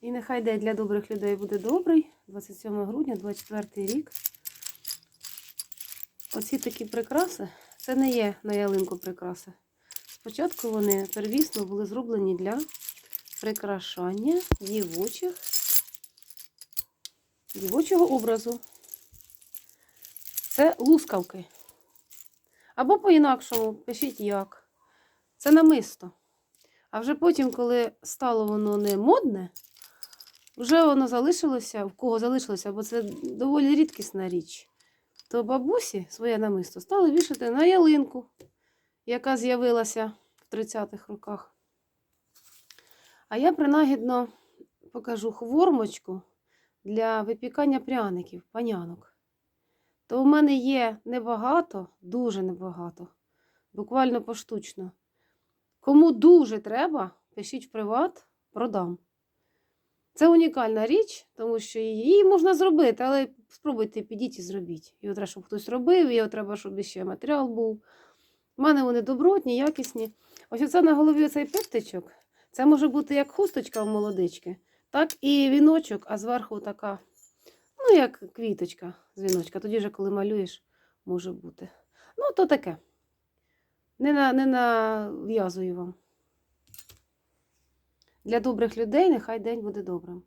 І нехай день для добрих людей буде добрий. 27 грудня, 24 рік. Оці такі прикраси, це не є на ялинку прикраси. Спочатку вони первісно були зроблені для прикрашання дівочих, дівочого образу. Це лускавки. Або по-інакшому, пишіть як. Це намисто. А вже потім, коли стало воно не модне, вже воно залишилося, в кого залишилося, бо це доволі рідкісна річ, то бабусі своє намисто стали вішати на ялинку, яка з'явилася в 30-х роках. А я принагідно покажу хвормочку для випікання пряників, панянок. То в мене є небагато, дуже небагато, буквально поштучно. Кому дуже треба, пишіть в приват, продам. Це унікальна річ, тому що її можна зробити, але спробуйте підіть і зробіть. Його треба, щоб хтось робив, його треба, щоб ще матеріал був. У мене вони добротні, якісні. Ось оце на голові цей пептичок. Це може бути як хусточка в молодички, так і віночок, а зверху така, ну, як квіточка з віночка. Тоді вже, коли малюєш, може бути. Ну, то таке. Не, на, не нав'язую вам. Для добрих людей нехай день буде добрим.